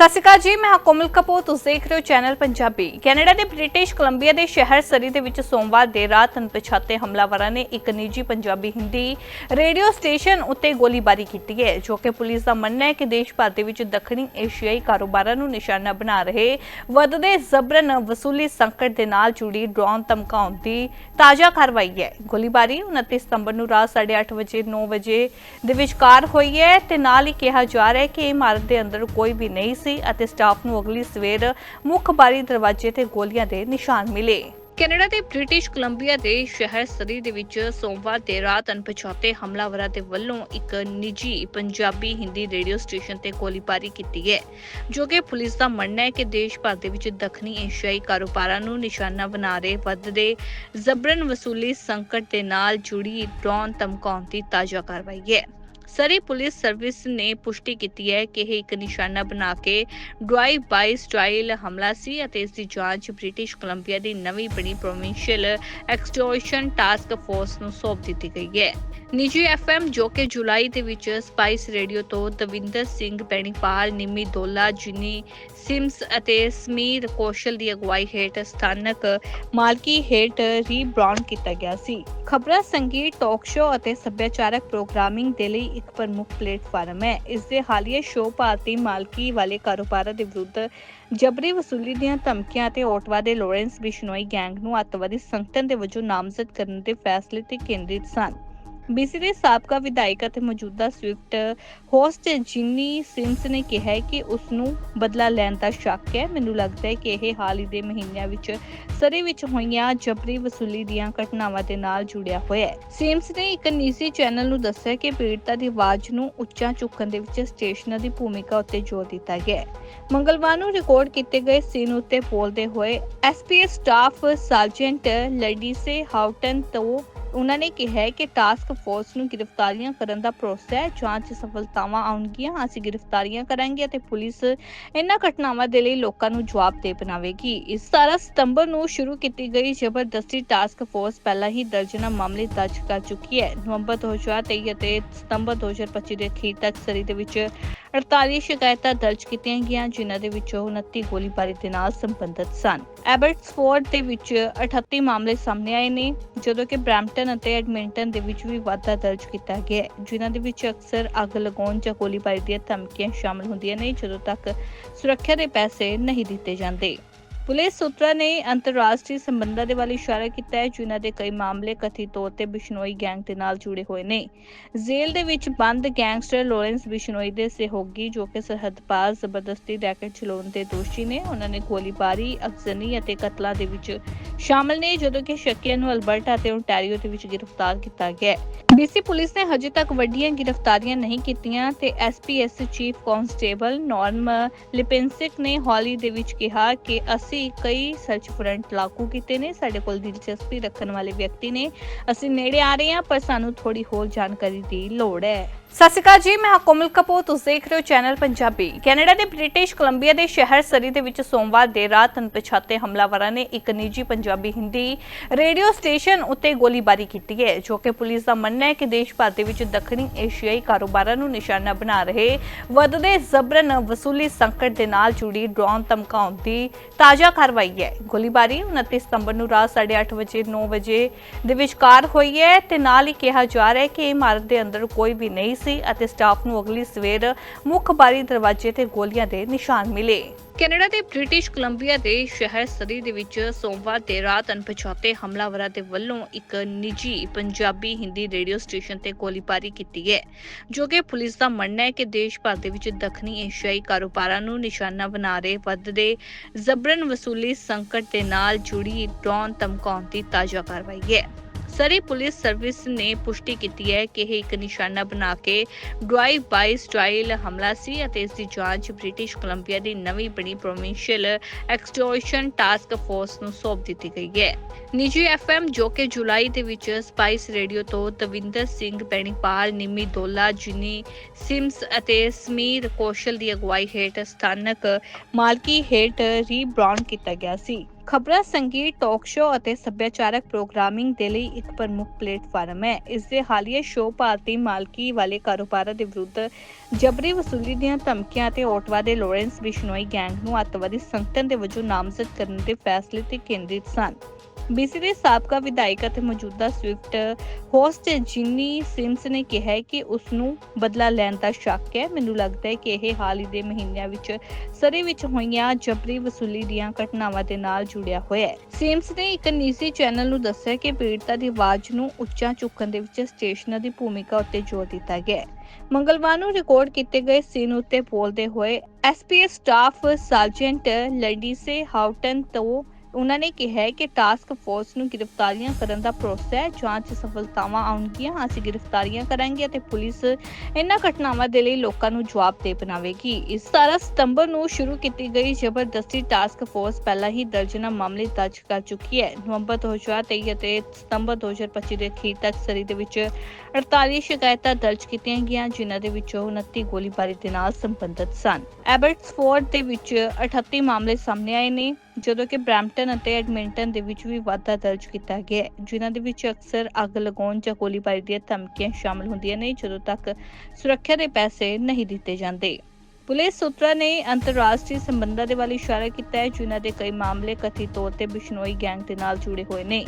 ਸਤਿ ਸ਼੍ਰੀ ਅਕਾਲ ਜੀ, ਮੈਂ ਕੋਮਲ ਕਪੂਰ, ਤੁਸੀਂ ਦੇਖ ਰਹੇ ਹੋ ਚੈਨਲ ਪੰਜਾਬੀ। ਕੈਨੇਡਾ ਦੇ ਬ੍ਰਿਟਿਸ਼ ਕੋਲੰਬੀਆ ਦੇ ਸ਼ਹਿਰ ਸਰੀ ਦੇ ਵਿੱਚ ਸੋਮਵਾਰ ਦੇਰ ਰਾਤ ਅਣਪਛਾਤੇ ਹਮਲਾਵਰਾਂ ਨੇ ਇੱਕ ਨਿੱਜੀ ਪੰਜਾਬੀ ਹਿੰਦੀ ਰੇਡੀਓ ਸਟੇਸ਼ਨ ਉੱਤੇ ਗੋਲੀਬਾਰੀ ਕੀਤੀ ਹੈ, ਜੋ ਕਿ ਪੁਲਿਸ ਦਾ ਮੰਨਣਾ ਹੈ ਕਿ ਦੇਸ਼ ਭਰ ਦੇ ਵਿੱਚ ਦੱਖਣੀ ਏਸ਼ੀਆਈ ਕਾਰੋਬਾਰਾਂ ਨੂੰ ਨਿਸ਼ਾਨਾ ਬਣਾ ਰਹੇ ਵੱਧਦੇ ਜ਼ਬਰਨ ਵਸੂਲੀ ਸੰਕਟ ਦੇ ਨਾਲ ਜੁੜੀ ਡਰੋਨ ਧਮਕਾਉਣ ਦੀ ਤਾਜ਼ਾ ਕਾਰਵਾਈ ਹੈ। ਗੋਲੀਬਾਰੀ 29 ਸਤੰਬਰ ਨੂੰ ਰਾਤ 8:30 ਵਜੇ 9 ਵਜੇ ਦੇ ਵਿਚਕਾਰ ਹੋਈ ਹੈ ਤੇ ਨਾਲ ਹੀ ਕਿਹਾ ਜਾ ਰਿਹਾ ਹੈ ਕਿ ਇਮਾਰਤ ਦੇ ਅੰਦਰ ਕੋਈ ਵੀ ਨਹੀਂ ਸੀ। ਅਤੇ ਸਟਾਫ ਨੂੰ ਅਗਲੀ ਸਵੇਰ ਮੁੱਖ ਬਾਰੀ ਦਰਵਾਜ਼ੇ ਤੇ ਗੋਲੀਆਂ ਦੇ ਨਿਸ਼ਾਨ ਮਿਲੇ। ਕੈਨੇਡਾ ਦੇ ਬ੍ਰਿਟਿਸ਼ ਕੋਲੰਬੀਆ ਦੇ ਸ਼ਹਿਰ ਸਰੀ ਦੇ ਵਿੱਚ ਸੋਮਵਾਰ ਦੇ ਰਾਤ ਅਣਪਛਾਤੇ ਹਮਲਾਵਰਾਂ ਦੇ ਵੱਲੋਂ ਇੱਕ ਨਿੱਜੀ ਪੰਜਾਬੀ ਹਿੰਦੀ ਰੇਡੀਓ ਸਟੇਸ਼ਨ ਤੇ ਗੋਲੀਬਾਰੀ ਕੀਤੀ ਹੈ, ਜੋ ਕਿ ਪੁਲਿਸ ਦਾ ਮੰਨਣਾ ਹੈ ਕਿ ਦੇਸ਼ ਭਰ ਦੇ ਵਿੱਚ ਦੱਖਣੀ ਏਸ਼ੀਆਈ ਕਾਰੋਬਾਰਾਂ ਨੂੰ ਨਿਸ਼ਾਨਾ ਬਣਾ ਰਹੇ ਵੱਧਦੇ ਜ਼ਬਰਨ ਵਸੂਲੀ ਸੰਕਟ ਦੇ ਨਾਲ ਜੁੜੀ ਡਰੋਨ ਧਮਕਾਉਣ ਦੀ ਤਾਜ਼ਾ ਕਾਰਵਾਈ ਹੈ। ਸਰੀ ਪੁਲਿਸ ਸਰਵਿਸ ਨੇ ਪੁਸ਼ਟੀ ਕੀਤੀ ਹੈ ਕਿ ਇਹ ਇੱਕ ਨਿਸ਼ਾਨਾ ਬਣਾ ਕੇ ਡਰਾਈਵ ਬਾਈ ਸਟਾਈਲ ਹਮਲਾ ਸੀ ਅਤੇ ਇਸ ਦੀ ਜਾਂਚ ਬ੍ਰਿਟਿਸ਼ ਕੋਲੰਬੀਆ ਦੀ ਨਵੀਂ ਬਣੀ ਪ੍ਰੋਵਿੰਸ਼ੀਅਲ ਐਕਸਟੋਰਸ਼ਨ ਟਾਸਕ ਫੋਰਸ ਨੂੰ ਸੌਂਪ ਦਿੱਤੀ ਗਈ ਹੈ। ਨਿੱਜੀ ਐਫਐਮ ਜੋ ਕਿ ਜੁਲਾਈ ਦੇ ਵਿੱਚ ਸਪਾਈਸ ਰੇਡੀਓ ਤੋਂ ਦਵਿੰਦਰ ਸਿੰਘ ਬੈਣੀਪਾਲ, ਨਿੰਮੀ ਦੋਲਾ ਜਿਨੀ ਸਿਮਸ ਅਤੇ ਸਮੀਰ ਕੌਸ਼ਲ ਦੀ ਅਗਵਾਈ ਹੇਠ ਸਥਾਨਕ ਮਾਲਕੀ ਹੇਠ ਰੀਬ੍ਰਾਂਡ ਕੀਤਾ ਗਿਆ ਸੀ। ਖਬਰਾਂ ਸੰਗੀਤ ਟਾਕ ਸ਼ੋਅ ਅਤੇ ਸੱਭਿਆਚਾਰਕ ਪ੍ਰੋਗਰਾਮਿੰਗ ਦੇ ਲਈ ਇੱਕ ਪ੍ਰਮੁੱਖ ਪਲੇਟਫਾਰਮ ਹੈ। ਇਸ ਦੇ ਹਾਲੀਆ ਸ਼ੋਅ ਭਾਰਤੀ ਮਾਲਕੀ ਵਾਲੇ ਕਾਰੋਬਾਰਾਂ ਦੇ ਵਿਰੁੱਧ ਜਬਰੀ ਵਸੂਲੀ ਦੀਆਂ ਧਮਕੀਆਂ ਅਤੇ ਓਟਵਾ ਦੇ ਲੋਰੈਂਸ ਬਿਸ਼ਨੋਈ ਗੈਂਗ ਨੂੰ ਅੱਤਵਾਦੀ ਸੰਗਠਨ ਦੇ ਵਜੋਂ ਨਾਮਜ਼ਦ ਕਰਨ ਦੇ ਫੈਸਲੇ ਤੇ ਕੇਂਦਰਿਤ ਸਨ। ਬੀਸੀ ਦੇ ਸਾਬਕਾ ਵਿਧਾਇਕ ਅਤੇ ਮੌਜੂਦਾ ਸਵਿਫਟ ਹੋਸਟ ਜਿੰਨੀ ਸਿਮਸ ਨੇ ਕਿਹਾ ਹੈ ਕਿ ਉਸ ਨੂੰ ਬਦਲਾ ਲੈਣ ਦਾ ਸ਼ੱਕ ਹੈ। ਮੈਨੂੰ ਲੱਗਦਾ ਹੈ ਕਿ ਇਹ ਹਾਲ ਹੀ ਦੇ ਮਹੀਨਿਆਂ ਵਿੱਚ ਸਰੀ ਵਿੱਚ ਹੋਈਆਂ ਜਬਰੀ ਵਸੂਲੀ ਦੀਆਂ ਘਟਨਾਵਾਂ ਦੇ ਨਾਲ ਜੁੜਿਆ ਹੋਇਆ ਹੈ। ਸਿਮਸ ਨੇ ਇੱਕ ਨਿੱਜੀ ਚੈਨਲ ਨੂੰ ਦੱਸਿਆ ਕਿ ਪੀੜਤਾ ਦੀ ਆਵਾਜ਼ ਨੂੰ ਉੱਚਾ ਚੁੱਕਣ ਦੇ ਵਿੱਚ ਸਟੇਸ਼ਨਾਂ ਦੀ ਭੂਮਿਕਾ ਉੱਤੇ ਜ਼ੋਰ ਦਿੱਤਾ ਗਿਆ ਹੈ। ਮੰਗਲਵਾਰ ਨੂੰ ਰਿਕਾਰਡ ਕੀਤੇ ਗਏ ਸੀਨ ਉੱਤੇ ਬੋਲਦੇ ਹੋਏ SPS staff sergeant Lindsay Houghton ਤੋਂ ਉਹਨਾਂ ਨੇ ਕਿਹਾ ਕਿ ਟਾਸਕ ਫੋਰਸ ਨੂੰ ਗ੍ਰਿਫਤਾਰੀਆਂ ਕਰਨ ਦਾ ਭਰੋਸਾ ਹੈ, ਜਾਂਚ ਸਫਲਤਾਵਾਂ ਆਉਣਗੀਆਂ, ਅਸੀਂ ਗ੍ਰਿਫਤਾਰੀਆਂ ਕਰਾਂਗੇ ਅਤੇ ਪੁਲਿਸ ਇਹਨਾਂ ਘਟਨਾਵਾਂ ਦੇ ਲਈ ਲੋਕਾਂ ਨੂੰ ਜਵਾਬਦੇਹ ਬਣਾਵੇਗੀ। ਇਸ 17 ਸਤੰਬਰ ਨੂੰ ਸ਼ੁਰੂ ਕੀਤੀ ਗਈ ਜ਼ਬਰਦਸਤੀ ਟਾਸਕ ਫੋਰਸ ਪਹਿਲਾਂ ਹੀ ਦਰਜਨਾਂ ਮਾਮਲੇ ਦਰਜ ਕਰ ਚੁੱਕੀ ਹੈ। ਨਵੰਬਰ 2023 ਅਤੇ ਸਤੰਬਰ 2025 ਦੇ ਅਖੀਰ ਤੱਕ ਸਰੀ ਦੇ ਵਿੱਚ 48 ਸ਼ਿਕਾਇਤਾਂ ਦਰਜ ਕੀਤੀਆਂ ਗਈਆਂ, ਜਿਨ੍ਹਾਂ ਦੇ ਵਿੱਚੋਂ 29 ਗੋਲੀਬਾਰੀ ਦੇ ਨਾਲ ਸੰਬੰਧਿਤ ਸਨ। ਐਬਰਟਸਫੋਰਡ ਦੇ ਵਿੱਚ 38 ਮਾਮਲੇ ਸਾਹਮਣੇ ਆਏ ਨੇ, ਜਦੋਂ ਕਿ ਬ੍ਰੈਂਪਟਨ ਅਤੇ ਐਡਮਿੰਟਨ ਦੇ ਵਿੱਚ ਵੀ ਵਾਧਾ ਦਰਜ ਕੀਤਾ ਗਿਆ ਹੈ, ਜਿਨ੍ਹਾਂ ਦੇ ਵਿੱਚ ਅਕਸਰ ਅੱਗ ਲਗਾਉਣ ਜਾਂ ਗੋਲੀਬਾਰੀ ਦੀਆਂ ਧਮਕੀਆਂ ਸ਼ਾਮਲ ਹੁੰਦੀਆਂ ਨੇ, ਜਦੋਂ ਤੱਕ ਸੁਰੱਖਿਆ ਦੇ ਪੈਸੇ ਨਹੀਂ ਦਿੱਤੇ ਜਾਂਦੇ। ਪੁਲਿਸ ਸੂਤਰਾਂ ਨੇ ਅੰਤਰਰਾਸ਼ਟਰੀ ਸੰਬੰਧਾਂ ਦੇ ਵੱਲ ਇਸ਼ਾਰਾ ਕੀਤਾ ਹੈ, ਜਿਨ੍ਹਾਂ ਦੇ ਕਈ ਮਾਮਲੇ ਕਥਿਤ ਤੌਰ ਤੇ ਬਿਸ਼ਨੋਈ ਗੈਂਗ ਦੇ ਨਾਲ ਜੁੜੇ ਹੋਏ ਨੇ। ਜ਼ੇਲ੍ਹ ਦੇ ਵਿੱਚ ਬੰਦ ਗੈਂਗਸਟਰ ਲੋਰੈਂਸ ਬਿਸ਼ਨੋਈ ਦੇ ਸਹਿਯੋਗੀ, ਜੋ ਕਿ ਸਰਹੱਦ ਪਾਰ ਜ਼ਬਰਦਸਤੀ ਰੈਕਟ ਚਲਾਉਣ ਦੇ ਦੋਸ਼ੀ ਨੇ, ਉਹਨਾਂ ਨੇ ਗੋਲੀਬਾਰੀ ਅਗਜ਼ਨੀ ਅਤੇ ਕਤਲਾਂ ਦੇ ਵਿੱਚ ਸ਼ਾਮਲ ਨੇ, ਜਦੋਂ ਕਿ ਸ਼ੱਕੀਆਂ ਨੂੰ ਅਲਬਰਟਾ ਅਤੇ ਓਨਟਾਰੀਓ ਦੇ ਵਿੱਚ ਗ੍ਰਿਫਤਾਰ ਕੀਤਾ ਗਿਆ ਹੈ। ਬੀਸੀ ਪੁਲਿਸ ਨੇ ਹਜੇ ਤੱਕ ਵੱਡੀਆਂ ਗ੍ਰਿਫਤਾਰੀਆਂ ਨਹੀਂ ਕੀਤੀਆਂ ਤੇ SPS chief constable Norm Lipinski ਨੇ ਹੌਲੀ ਦੇ ਵਿੱਚ ਕਿਹਾ ਕਿ ਅਸੀਂ ਕਈ ਸਰਚ ਫਰੰਟ ਲਾਗੂ ਕੀਤੇ ਨੇ, ਸਾਡੇ ਕੋਲ ਦਿਲਚਸਪੀ ਰੱਖਣ ਵਾਲੇ ਵਿਅਕਤੀ ਨੇ। ਅਸੀਂ ਨੇੜੇ ਆ ਰਹੇ ਹਾਂ, ਪਰ ਸਾਨੂੰ ਥੋੜੀ ਹੋਰ ਜਾਣਕਾਰੀ ਦੀ ਲੋੜ ਹੈ। ਸਤਿ ਸ਼੍ਰੀ ਅਕਾਲ ਜੀ, ਮੈਂ ਹਾਂ ਕੋਮਲ ਕਪੂਰ, ਤੁਸੀਂ ਦੇਖ ਰਹੇ ਹੋ ਚੈਨਲ ਪੰਜਾਬੀ। ਕੈਨੇਡਾ ਦੇ ਬ੍ਰਿਟਿਸ਼ ਕੋਲੰਬੀਆ ਦੇ ਸ਼ਹਿਰ ਸਰੀ ਦੇ ਵਿੱਚ ਸੋਮਵਾਰ ਦੇਰ ਰਾਤ ਅਣਪਛਾਤੇ ਹਮਲਾਵਰਾਂ ਨੇ ਇੱਕ ਨਿੱਜੀ ਪੰਜਾਬੀ ਹਿੰਦੀ ਰੇਡੀਓ ਸਟੇਸ਼ਨ ਉੱਤੇ ਗੋਲੀਬਾਰੀ ਕੀਤੀ ਹੈ, ਜੋ ਕਿ ਪੁਲਿਸ ਦਾ ਮੰਨਣਾ ਹੈ ਕਿ ਦੇਸ਼ ਭਰ ਦੇ ਵਿੱਚ ਦੱਖਣੀ ਏਸ਼ੀਆਈ ਕਾਰੋਬਾਰਾਂ ਨੂੰ ਨਿਸ਼ਾਨਾ ਬਣਾ ਰਹੇ ਵੱਧਦੇ ਜ਼ਬਰਨ ਵਸੂਲੀ ਸੰਕਟ ਦੇ ਨਾਲ ਜੁੜੀ ਡਰੋਨ ਧਮਕਾਉਣ ਦੀ ਤਾਜ਼ਾ ਕਾਰਵਾਈ ਹੈ। ਗੋਲੀਬਾਰੀ 29 ਸਤੰਬਰ ਨੂੰ ਰਾਤ 8:30 ਵਜੇ 9 ਵਜੇ ਦੇ ਵਿਚਕਾਰ ਹੋਈ ਹੈ ਤੇ ਨਾਲ ਹੀ ਕਿਹਾ ਜਾ ਰਿਹਾ ਹੈ ਕਿ ਇਮਾਰਤ ਦੇ ਅੰਦਰ ਕੋਈ ਵੀ ਨਹੀਂ ਸੀ ਅਤੇ ਸਟਾਫ ਨੂੰ ਅਗਲੀ ਸਵੇਰ ਮੁੱਖ ਬਾਰੀ ਦਰਵਾਜ਼ੇ ਤੇ ਗੋਲੀਆਂ ਦੇ ਨਿਸ਼ਾਨ ਮਿਲੇ। ਕੈਨੇਡਾ ਦੇ ਬ੍ਰਿਟਿਸ਼ ਕੋਲੰਬੀਆ ਦੇ ਸ਼ਹਿਰ ਸਰੀ ਦੇ ਵਿੱਚ ਸੋਮਵਾਰ ਦੇ ਰਾਤ ਅਣਪਛਾਤੇ ਹਮਲਾਵਰਾਂ ਦੇ ਵੱਲੋਂ ਇੱਕ ਨਿੱਜੀ ਪੰਜਾਬੀ ਹਿੰਦੀ ਰੇਡੀਓ ਸਟੇਸ਼ਨ ਤੇ ਗੋਲੀਬਾਰੀ ਕੀਤੀ ਹੈ ਜੋ ਕਿ ਪੁਲਿਸ ਦਾ ਮੰਨਣਾ ਹੈ ਕਿ ਦੇਸ਼ ਭਰ ਦੇ ਵਿੱਚ ਦੱਖਣੀ ਏਸ਼ੀਆਈ ਕਾਰੋਬਾਰਾਂ ਨੂੰ ਨਿਸ਼ਾਨਾ ਬਣਾ ਰਹੇ ਵੱਧਦੇ ਜ਼ਬਰਨ ਵਸੂਲੀ ਸੰਕਟ ਦੇ ਨਾਲ ਜੁੜੀ ਡਰੋਨ ਧਮਕਾਉਣ ਦੀ ਤਾਜ਼ਾ ਕਾਰਵਾਈ ਹੈ। ਸਰੀ ਪੁਲਿਸ ਸਰਵਿਸ ਨੇ ਪੁਸ਼ਟੀ ਕੀਤੀ ਹੈ ਕਿ ਇਹ ਇੱਕ ਨਿਸ਼ਾਨਾ ਬਣਾ ਕੇ ਡਰਾਈਵ ਬਾਈ ਸਟਾਈਲ ਹਮਲਾ ਸੀ ਅਤੇ ਇਸ ਦੀ ਜਾਂਚ ਬ੍ਰਿਟਿਸ਼ ਕੋਲੰਬੀਆ ਦੀ ਨਵੀਂ ਬਣੀ ਪ੍ਰੋਵਿੰਸ਼ੀਅਲ ਐਕਸਟੋਰਸ਼ਨ ਟਾਸਕ ਫੋਰਸ ਨੂੰ ਸੌਂਪ ਦਿੱਤੀ ਗਈ ਹੈ। ਨਿੱਜੀ ਐਫਐਮ ਜੋ ਕਿ ਜੁਲਾਈ ਦੇ ਵਿੱਚ ਸਪਾਈਸ ਰੇਡੀਓ ਤੋਂ ਦਵਿੰਦਰ ਸਿੰਘ ਬੈਣੀਪਾਲ ਨਿਮੀ ਦੋਲਾ ਜਿਨੀ ਸਿਮਸ ਅਤੇ ਸਮੀਰ ਕੌਸ਼ਲ ਦੀ ਅਗਵਾਈ ਹੇਠ ਸਥਾਨਕ ਮਾਲਕੀ ਹੇਠ ਰੀਬ੍ਰਾਂਡ ਕੀਤਾ ਗਿਆ ਸੀ। ਖਬਰਾਂ, ਸੰਗੀਤ ਟਾਕ ਸ਼ੋਅ ਅਤੇ ਸੱਭਿਆਚਾਰਕ ਪ੍ਰੋਗਰਾਮਿੰਗ ਦੇ ਲਈ ਇੱਕ ਪ੍ਰਮੁੱਖ ਪਲੇਟਫਾਰਮ ਹੈ। ਇਸ ਦੇ ਹਾਲੀਆ ਸ਼ੋਅ ਭਾਰਤੀ ਮਾਲਕੀ ਵਾਲੇ ਕਾਰੋਬਾਰਾਂ ਦੇ ਵਿਰੁੱਧ ਜਬਰੀ ਵਸੂਲੀ ਦੀਆਂ ਧਮਕੀਆਂ ਅਤੇ ਓਟਵਾ ਦੇ ਲੋਰੈਂਸ ਬਿਸ਼ਨੋਈ ਗੈਂਗ ਨੂੰ ਅੱਤਵਾਦੀ ਸੰਗਠਨ ਦੇ ਵਜੋਂ ਨਾਮਜ਼ਦ ਕਰਨ ਦੇ ਫੈਸਲੇ ਤੇ ਕੇਂਦਰਿਤ ਸਨ। ਬੀਸੀ ਦੇ ਸਾਬਕਾ ਵਿਧਾਇਕ ਅਤੇ ਮੌਜੂਦਾ ਸਵਿਫਟ ਹੋਸਟ ਜਿੰਨੀ ਸਿਮਸ ਨੇ ਕਿਹਾ ਹੈ ਕਿ ਉਸ ਨੂੰ ਬਦਲਾ ਲੈਣ ਦਾ ਸ਼ੱਕ ਹੈ। ਮੈਨੂੰ ਲੱਗਦਾ ਹੈ ਕਿ ਇਹ ਹਾਲ ਹੀ ਦੇ ਮਹੀਨਿਆਂ ਵਿੱਚ ਸਰੀ ਵਿੱਚ ਹੋਈਆਂ ਜਬਰੀ ਵਸੂਲੀ ਦੀਆਂ ਘਟਨਾਵਾਂ ਦੇ ਨਾਲ ਜੁੜਿਆ ਹੋਇਆ ਹੈ। ਸਿਮਸ ਨੇ ਇੱਕ ਨਿੱਜੀ ਚੈਨਲ ਨੂੰ ਦੱਸਿਆ ਕਿ ਪੀੜਤਾ ਦੀ ਆਵਾਜ਼ ਨੂੰ ਉੱਚਾ ਚੁੱਕਣ ਦੇ ਵਿੱਚ ਸਟੇਸ਼ਨਾਂ ਦੀ ਭੂਮਿਕਾ ਉੱਤੇ ਜ਼ੋਰ ਦਿੱਤਾ ਗਿਆ ਹੈ। ਮੰਗਲਵਾਰ ਨੂੰ ਰਿਕਾਰਡ ਕੀਤੇ ਗਏ ਸੀਨ ਉੱਤੇ ਬੋਲਦੇ ਹੋਏ SPS staff sergeant Lindsay Houghton ਤੋਂ ਉਹਨਾਂ ਨੇ ਕਿਹਾ ਕਿ ਟਾਸਕ ਫੋਰਸ ਨੂੰ ਗ੍ਰਿਫਤਾਰੀਆਂ ਕਰਨ ਦਾ ਪ੍ਰੋਸੈਸ ਹੈ, ਜਾਂਚ 'ਚ ਸਫਲਤਾਵਾਂ ਆਉਣਗੀਆਂ, ਅਸੀਂ ਗ੍ਰਿਫਤਾਰੀਆਂ ਕਰਾਂਗੇ ਅਤੇ ਪੁਲਿਸ ਇਹਨਾਂ ਘਟਨਾਵਾਂ ਦੇ ਲਈ ਲੋਕਾਂ ਨੂੰ ਜਵਾਬਦੇਹ ਬਣਾਵੇਗੀ। ਇਸ 17 ਸਤੰਬਰ ਨੂੰ ਸ਼ੁਰੂ ਕੀਤੀ ਗਈ ਜ਼ਬਰਦਸਤੀ ਟਾਸਕ ਫੋਰਸ ਪਹਿਲਾਂ ਹੀ ਦਰਜਨਾਂ ਮਾਮਲੇ ਦਰਜ ਕਰ ਚੁੱਕੀ ਹੈ। ਨਵੰਬਰ 2023 ਅਤੇ ਸਤੰਬਰ 2025 ਦੇ ਅਖੀਰ ਤੱਕ ਸਰੀ ਦੇ ਵਿੱਚ 48 ਸ਼ਿਕਾਇਤਾਂ ਦਰਜ ਕੀਤੀਆਂ ਗਈਆਂ, ਜਿਨ੍ਹਾਂ ਦੇ ਵਿੱਚੋਂ 29 ਗੋਲੀਬਾਰੀ ਦੇ ਨਾਲ ਸੰਬੰਧਿਤ ਸਨ। ਐਬਟਸਫੋਰਡ ਦੇ ਵਿੱਚ 38 ਮਾਮਲੇ ਸਾਹਮਣੇ ਆਏ ਨੇ। ਜਦੋਂ ਕਿ ਬ੍ਰੈਂਪਟਨ ਅਤੇ ਐਡਮਿੰਟਨ ਦੇ ਵਿੱਚ ਵੀ ਵਾਧਾ ਦਰਜ ਕੀਤਾ ਗਿਆ ਹੈ, ਜਿਨ੍ਹਾਂ ਦੇ ਵਿੱਚ ਅਕਸਰ ਅੱਗ ਲਗਾਉਣ ਜਾਂ ਗੋਲੀਬਾਰੀ ਦੀਆਂ ਧਮਕੀਆਂ ਸ਼ਾਮਲ ਹੁੰਦੀਆਂ ਨੇ, ਜਦੋਂ ਤੱਕ ਸੁਰੱਖਿਆ ਦੇ ਪੈਸੇ ਨਹੀਂ ਦਿੱਤੇ ਜਾਂਦੇ। ਪੁਲਿਸ ਸੂਤਰਾਂ ਨੇ ਅੰਤਰਰਾਸ਼ਟਰੀ ਸੰਬੰਧਾਂ ਦੇ ਵੱਲ ਇਸ਼ਾਰਾ ਕੀਤਾ ਹੈ, ਜਿਨ੍ਹਾਂ ਦੇ ਕਈ ਮਾਮਲੇ ਕਥਿਤ ਤੌਰ ਤੇ ਬਿਸ਼ਨੋਈ ਗੈਂਗ ਦੇ ਨਾਲ ਜੁੜੇ ਹੋਏ ਨੇ।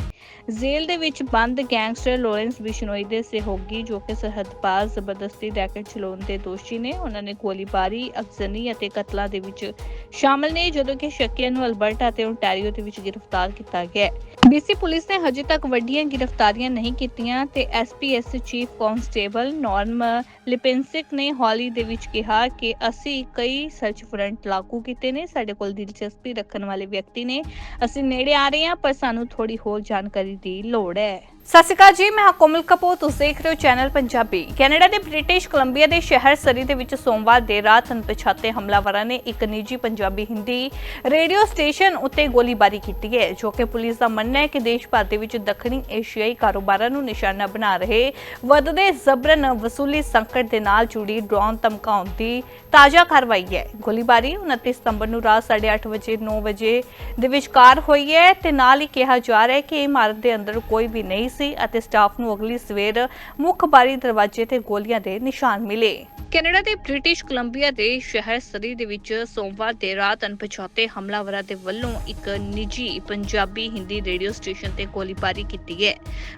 ਜ਼ੇਲ੍ਹ ਦੇ ਵਿੱਚ ਬੰਦ ਗੈਂਗਸਟਰ ਲੋਰੈਂਸ ਬਿਸ਼ਨੋਈ ਦੇ ਸਹਿਯੋਗੀ, ਜੋ ਕਿ ਸਰਹੱਦ ਪਾਰ ਜ਼ਬਰਦਸਤੀ ਰੈਕਟ ਚਲਾਉਣ ਦੇ ਦੋਸ਼ੀ ਨੇ, ਉਹਨਾਂ ਨੇ ਗੋਲੀਬਾਰੀ ਅਗਜ਼ਨੀ ਅਤੇ ਕਤਲਾਂ ਦੇ ਵਿੱਚ ਸ਼ਾਮਲ ਨੇ, ਜਦੋਂ ਕਿ ਸ਼ੱਕੀਆਂ ਨੂੰ ਅਲਬਰਟਾ ਅਤੇ ਓਨਟਾਰੀਓ ਦੇ ਵਿੱਚ ਗ੍ਰਿਫਤਾਰ ਕੀਤਾ ਗਿਆ ਹੈ। ਬੀਸੀ ਪੁਲਿਸ ਨੇ ਹਜੇ ਤੱਕ ਵੱਡੀਆਂ ਗ੍ਰਿਫਤਾਰੀਆਂ ਨਹੀਂ ਕੀਤੀਆਂ ਤੇ SPS chief constable Norm Lipinski ਨੇ ਹੌਲੀ ਦੇ ਵਿੱਚ ਕਿਹਾ ਕਿ ਅਸੀਂ ਅਸੀਂ ਕਈ ਸਰਚ ਫਰੰਟ ਲਾਗੂ ਕੀਤੇ ਨੇ, ਸਾਡੇ ਕੋਲ ਦਿਲਚਸਪੀ ਰੱਖਣ ਵਾਲੇ ਵਿਅਕਤੀ ਨੇ। ਅਸੀਂ ਨੇੜੇ ਆ ਰਹੇ ਹਾਂ, ਪਰ ਸਾਨੂੰ ਥੋੜੀ ਹੋਰ ਜਾਣਕਾਰੀ ਦੀ ਲੋੜ ਹੈ। ਸਤਿ ਸ਼੍ਰੀ ਅਕਾਲ ਜੀ, ਮੈਂ ਹਾਂ ਕੋਮਲ ਕਪੂਰ, ਤੁਸੀਂ ਦੇਖ ਰਹੇ ਹੋ ਚੈਨਲ ਪੰਜਾਬੀ। ਕੈਨੇਡਾ ਦੇ ਬ੍ਰਿਟਿਸ਼ ਕੋਲੰਬੀਆ ਦੇ ਸ਼ਹਿਰ ਸਰੀ ਦੇ ਵਿੱਚ ਸੋਮਵਾਰ ਦੇਰ ਰਾਤ ਅਣਪਛਾਤੇ ਹਮਲਾਵਰਾਂ ਨੇ ਇੱਕ ਨਿੱਜੀ ਪੰਜਾਬੀ ਹਿੰਦੀ ਰੇਡੀਓ ਸਟੇਸ਼ਨ ਉੱਤੇ ਗੋਲੀਬਾਰੀ ਕੀਤੀ ਹੈ, ਜੋ ਕਿ ਪੁਲਿਸ ਦਾ ਮੰਨਣਾ ਹੈ ਕਿ ਦੇਸ਼ ਭਰ ਦੇ ਵਿੱਚ ਦੱਖਣੀ ਏਸ਼ੀਆਈ ਕਾਰੋਬਾਰਾਂ ਨੂੰ ਨਿਸ਼ਾਨਾ ਬਣਾ ਰਹੇ ਵੱਧਦੇ ਜ਼ਬਰਨ ਵਸੂਲੀ ਸੰਕਟ ਦੇ ਨਾਲ ਜੁੜੀ ਡਰੋਨ ਧਮਕਾਉਣ ਦੀ ਤਾਜ਼ਾ ਕਾਰਵਾਈ ਹੈ। ਗੋਲੀਬਾਰੀ 29 ਸਤੰਬਰ ਨੂੰ ਰਾਤ 8:30 ਵਜੇ 9 ਵਜੇ ਦੇ ਵਿਚਕਾਰ ਹੋਈ ਹੈ ਤੇ ਨਾਲ ਹੀ ਕਿਹਾ ਜਾ ਰਿਹਾ ਹੈ ਕਿ ਇਮਾਰਤ ਦੇ ਅੰਦਰ ਕੋਈ ਵੀ ਨਹੀਂ ਸੀ ਅਤੇ ਸਟਾਫ ਨੂੰ ਅਗਲੀ ਸਵੇਰ ਮੁੱਖ ਬਾਰੀ ਦਰਵਾਜ਼ੇ ਤੇ ਗੋਲੀਆਂ ਦੇ ਨਿਸ਼ਾਨ ਮਿਲੇ। ਕੈਨੇਡਾ ਦੇ ਬ੍ਰਿਟਿਸ਼ ਕੋਲੰਬੀਆ ਦੇ ਸ਼ਹਿਰ ਸਰੀ ਦੇ ਵਿੱਚ ਸੋਮਵਾਰ ਦੇਰ ਰਾਤ ਅਣਪਛਾਤੇ ਹਮਲਾਵਰਾਂ ਦੇ ਵੱਲੋਂ ਇੱਕ ਨਿੱਜੀ ਪੰਜਾਬੀ ਹਿੰਦੀ ਰੇਡੀਓ ਸਟੇਸ਼ਨ ਤੇ ਗੋਲੀਬਾਰੀ ਕੀਤੀ ਹੈ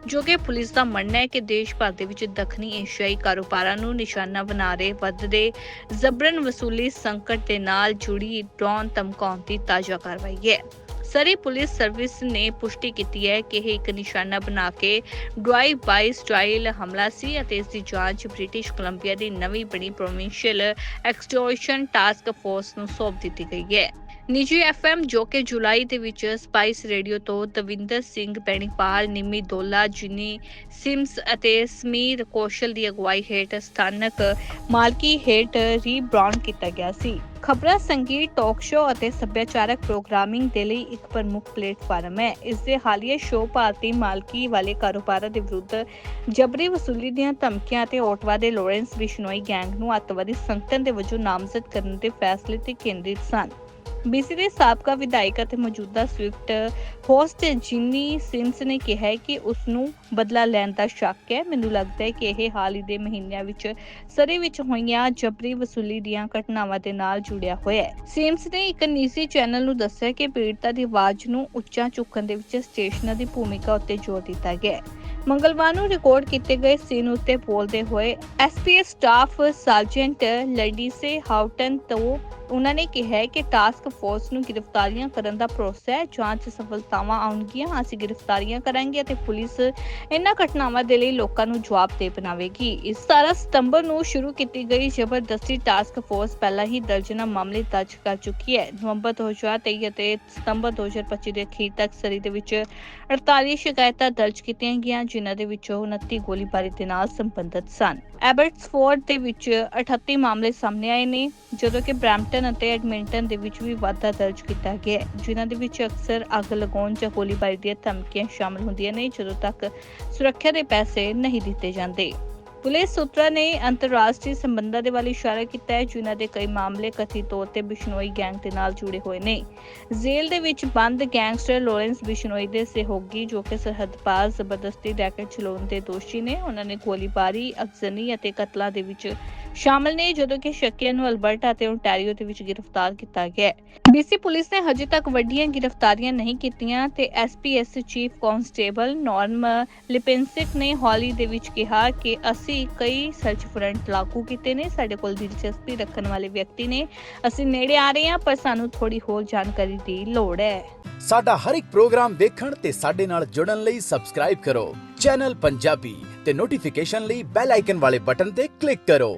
ਜੋ ਕਿ ਪੁਲਿਸ ਦਾ ਮੰਨਣਾ ਹੈ ਕਿ ਦੇਸ਼ ਭਰ ਦੇ ਵਿੱਚ ਦੱਖਣੀ ਏਸ਼ੀਆਈ ਕਾਰੋਬਾਰਾਂ ਨੂੰ ਨਿਸ਼ਾਨਾ ਬਣਾ ਰਹੇ, ਵੱਧਦੇ ਜ਼ਬਰਨ ਵਸੂਲੀ ਸੰਕਟ ਦੇ ਨਾਲ ਜੁੜੀ ਡਰੋਨ ਧਮਕਾਉਣ ਦੀ ਤਾਜ਼ਾ ਕਾਰਵਾਈ ਹੈ। ਸਰੀ ਪੁਲਿਸ ਸਰਵਿਸ ਨੇ ਪੁਸ਼ਟੀ ਕੀਤੀ ਹੈ ਕਿ ਇਹ ਇੱਕ ਨਿਸ਼ਾਨਾ ਬਣਾ ਕੇ ਡਰਾਈਵ ਬਾਈ ਸਟਾਈਲ ਹਮਲਾ ਸੀ ਅਤੇ ਇਸ ਦੀ ਜਾਂਚ ਬ੍ਰਿਟਿਸ਼ ਕੋਲੰਬੀਆ ਦੀ ਨਵੀਂ ਬਣੀ ਪ੍ਰੋਵਿੰਸ਼ੀਅਲ ਐਕਸਟੋਰਸ਼ਨ ਟਾਸਕ ਫੋਰਸ ਨੂੰ ਸੌਂਪ ਦਿੱਤੀ ਗਈ ਹੈ। ਨਿੱਜੀ ਐਫਐਮ ਜੋ ਕਿ ਜੁਲਾਈ ਦੇ ਵਿੱਚ ਸਪਾਈਸ ਰੇਡੀਓ ਤੋਂ ਦਵਿੰਦਰ ਸਿੰਘ ਬੈਣੀਪਾਲ ਨਿਮੀ ਦੋਲਾ ਜਿਨੀ ਸਿਮਸ ਅਤੇ ਸਮੀਰ ਕੌਸ਼ਲ ਦੀ ਅਗਵਾਈ ਹੇਠ ਸਥਾਨਕ ਮਾਲਕੀ ਹੇਠ ਰੀਬ੍ਰਾਂਡ ਕੀਤਾ ਗਿਆ ਸੀ। ਖਬਰਾਂ, ਸੰਗੀਤ ਟਾਕ ਸ਼ੋਅ ਅਤੇ ਸੱਭਿਆਚਾਰਕ ਪ੍ਰੋਗਰਾਮਿੰਗ ਦੇ ਲਈ ਇੱਕ ਪ੍ਰਮੁੱਖ ਪਲੇਟਫਾਰਮ ਹੈ। ਇਸ ਦੇ ਹਾਲੀਆ ਸ਼ੋਅ ਭਾਰਤੀ ਮਾਲਕੀ ਵਾਲੇ ਕਾਰੋਬਾਰਾਂ ਦੇ ਵਿਰੁੱਧ ਜਬਰੀ ਵਸੂਲੀ ਦੀਆਂ ਧਮਕੀਆਂ ਅਤੇ ਓਟਵਾ ਦੇ ਲੋਰੈਂਸ ਬਿਸ਼ਨੋਈ ਗੈਂਗ ਨੂੰ ਅੱਤਵਾਦੀ ਸੰਗਠਨ ਦੇ ਵਜੋਂ ਨਾਮਜ਼ਦ ਕਰਨ ਦੇ ਫੈਸਲੇ ਤੇ ਕੇਂਦਰਿਤ ਸਨ। ਬੀਸੀ ਦੇ ਸਾਬਕਾ ਵਿਧਾਇਕ ਅਤੇ ਮੌਜੂਦਾ ਸਵਿਫਟ ਹੋਸਟ ਜਿੰਨੀ ਸਿਮਸ ਨੇ ਕਿਹਾ ਹੈ ਕਿ ਉਸ ਨੂੰ ਬਦਲਾ ਲੈਣ ਦਾ ਸ਼ੱਕ ਹੈ। ਮੈਨੂੰ ਲੱਗਦਾ ਹੈ ਕਿ ਇਹ ਹਾਲ ਹੀ ਦੇ ਮਹੀਨਿਆਂ ਵਿੱਚ ਸਰੀ ਵਿੱਚ ਹੋਈਆਂ ਜਬਰੀ ਵਸੂਲੀ ਦੀਆਂ ਘਟਨਾਵਾਂ ਦੇ ਨਾਲ ਜੁੜਿਆ ਹੋਇਆ ਹੈ। ਸਿਮਸ ਨੇ ਇੱਕ ਨਿੱਜੀ ਚੈਨਲ ਨੂੰ ਦੱਸਿਆ ਕਿ ਪੀੜਤਾ ਦੀ ਆਵਾਜ਼ ਨੂੰ ਉੱਚਾ ਚੁੱਕਣ ਦੇ ਵਿੱਚ ਸਟੇਸ਼ਨਾਂ ਦੀ ਭੂਮਿਕਾ ਉੱਤੇ ਜ਼ੋਰ ਦਿੱਤਾ ਗਿਆ ਹੈ। ਮੰਗਲਵਾਰ ਨੂੰ ਰਿਕਾਰਡ ਕੀਤੇ ਗਏ ਸੀਨ ਉੱਤੇ ਬੋਲਦੇ ਹੋਏ SPS staff sergeant Lindsay Houghton ਤੋਂ ਉਹਨਾਂ ਨੇ ਕਿਹਾ ਹੈ ਕਿ ਟਾਸਕ ਫੋਰਸ ਨੂੰ ਗ੍ਰਿਫਤਾਰੀਆਂ ਕਰਨ ਦਾ ਪ੍ਰੋਸੈਸ ਹੈ, ਜਾਂਚ ਸਫਲਤਾਵਾਂ ਆਉਣਗੀਆਂ, ਅਸੀਂ ਗ੍ਰਿਫਤਾਰੀਆਂ ਕਰਾਂਗੇ ਅਤੇ ਪੁਲਿਸ ਇਹਨਾਂ ਘਟਨਾਵਾਂ ਦੇ ਲਈ ਲੋਕਾਂ ਨੂੰ ਜਵਾਬਦੇਹ ਬਣਾਵੇਗੀ। ਇਸ 17 ਸਤੰਬਰ ਨੂੰ ਸ਼ੁਰੂ ਕੀਤੀ ਗਈ ਜ਼ਬਰਦਸਤੀ ਟਾਸਕ ਫੋਰਸ ਪਹਿਲਾਂ ਹੀ ਦਰਜਨਾਂ ਮਾਮਲੇ ਦਰਜ ਕਰ ਚੁੱਕੀ ਹੈ। ਨਵੰਬਰ 2023 ਅਤੇ ਸਤੰਬਰ 2025 ਦੇ ਅਖੀਰ ਤੱਕ ਸਰੀ ਦੇ ਵਿੱਚ 48 ਸ਼ਿਕਾਇਤਾਂ ਦਰਜ ਕੀਤੀਆਂ ਗਈਆਂ, ਜਿਨ੍ਹਾਂ ਦੇ ਵਿੱਚੋਂ 29 ਗੋਲੀਬਾਰੀ ਦੇ ਨਾਲ ਸੰਬੰਧਿਤ ਸਨ। ਐਬਰਟਸਫੋਰਡ ਦੇ ਵਿੱਚ 38 ਮਾਮਲੇ ਸਾਹਮਣੇ ਆਏ ਨੇ, ਜਦੋਂ ਕਿ ਬ੍ਰੈਂਪਟਨ ਅਤੇ ਐਡਮਿੰਟਨ ਦੇ ਵਿੱਚ ਵੀ ਵਾਧਾ ਦਰਜ ਕੀਤਾ ਗਿਆ ਹੈ, ਜਿਨ੍ਹਾਂ ਦੇ ਵਿੱਚ ਅਕਸਰ ਅੱਗ ਲਗਾਉਣ ਜਾਂ ਗੋਲੀਬਾਰੀ ਦੀਆਂ ਧਮਕੀਆਂ ਸ਼ਾਮਲ ਹੁੰਦੀਆਂ ਨੇ, ਜਦੋਂ ਤੱਕ ਸੁਰੱਖਿਆ ਦੇ ਪੈਸੇ ਨਹੀਂ ਦਿੱਤੇ ਜਾਂਦੇ। ਪੁਲਿਸ ਸੂਤਰਾਂ ਨੇ ਅੰਤਰਰਾਸ਼ਟਰੀ ਸੰਬੰਧਾਂ ਦੇ ਵੱਲ ਇਸ਼ਾਰਾ ਕੀਤਾ ਹੈ, ਜਿਨ੍ਹਾਂ ਦੇ ਕਈ ਮਾਮਲੇ ਕਥਿਤ ਤੌਰ ਤੇ ਬਿਸ਼ਨੋਈ ਗੈਂਗ ਦੇ ਨਾਲ ਜੁੜੇ ਹੋਏ ਨੇ। ਜੇਲ੍ਹ ਦੇ ਵਿੱਚ ਬੰਦ ਗੈਂਗਸਟਰ ਲਾਰੈਂਸ ਬਿਸ਼ਨੋਈ ਦੇ ਸਹਿਯੋਗੀ ਜੋ ਕਿ ਸਰਹੱਦ ਪਾਰ ਜ਼ਬਰਦਸਤੀ ਰੈਕਟ ਚਲਾਉਣ ਦੇ ਦੋਸ਼ੀ ਨੇ, ਉਹਨਾਂ ਨੇ ਗੋਲੀਬਾਰੀ ਅਗਜ਼ਨੀ ਅਤੇ ਕਤਲਾਂ ਦੇ ਵਿੱਚ ਸ਼ਾਮਲ ਨੇ ਜਦੋਂ ਕਿ ਸ਼ੱਕੀਆਂ ਨੂੰ ਅਲਬਰਟਾ ਅਤੇ ਓਨਟਾਰੀਓ ਦੇ ਵਿੱਚ ਗ੍ਰਿਫਤਾਰ ਕੀਤਾ ਗਿਆ ਹੈ। ਬੀਸੀ ਪੁਲਿਸ ਨੇ ਹਜੇ ਤੱਕ ਵੱਡੀਆਂ ਗ੍ਰਿਫਤਾਰੀਆਂ ਨਹੀਂ ਕੀਤੀਆਂ ਤੇ SPS chief constable Norm Lipinski ਨੇ ਹਾਲੀ ਦੇ ਵਿੱਚ ਕਿਹਾ ਕਿ ਅਸੀਂ ਕਈ ਸਰਚ ਫਰੰਟ ਲਾਗੂ ਕੀਤੇ ਨੇ, ਸਾਡੇ ਕੋਲ ਦਿਲਚਸਪੀ ਰੱਖਣ ਵਾਲੇ ਵਿਅਕਤੀ ਨੇ। ਅਸੀਂ ਨੇੜੇ ਆ ਰਹੇ ਹਾਂ, ਪਰ ਸਾਨੂੰ ਥੋੜੀ ਹੋਰ ਜਾਣਕਾਰੀ ਦੀ ਲੋੜ ਹੈ। ਸਾਡਾ ਹਰ ਇੱਕ ਪ੍ਰੋਗਰਾਮ ਦੇਖਣ ਤੇ ਸਾਡੇ ਨਾਲ ਜੁੜਨ ਲਈ ਸਬਸਕ੍ਰਾਈਬ ਕਰੋ। ਚੈਨਲ ਪੰਜਾਬੀ ਤੇ ਨੋਟੀਫਿਕੇਸ਼ਨ ਲਈ ਬੈਲ ਆਈਕਨ ਵਾਲੇ ਬਟਨ ਤੇ ਕਲਿੱਕ ਕਰੋ।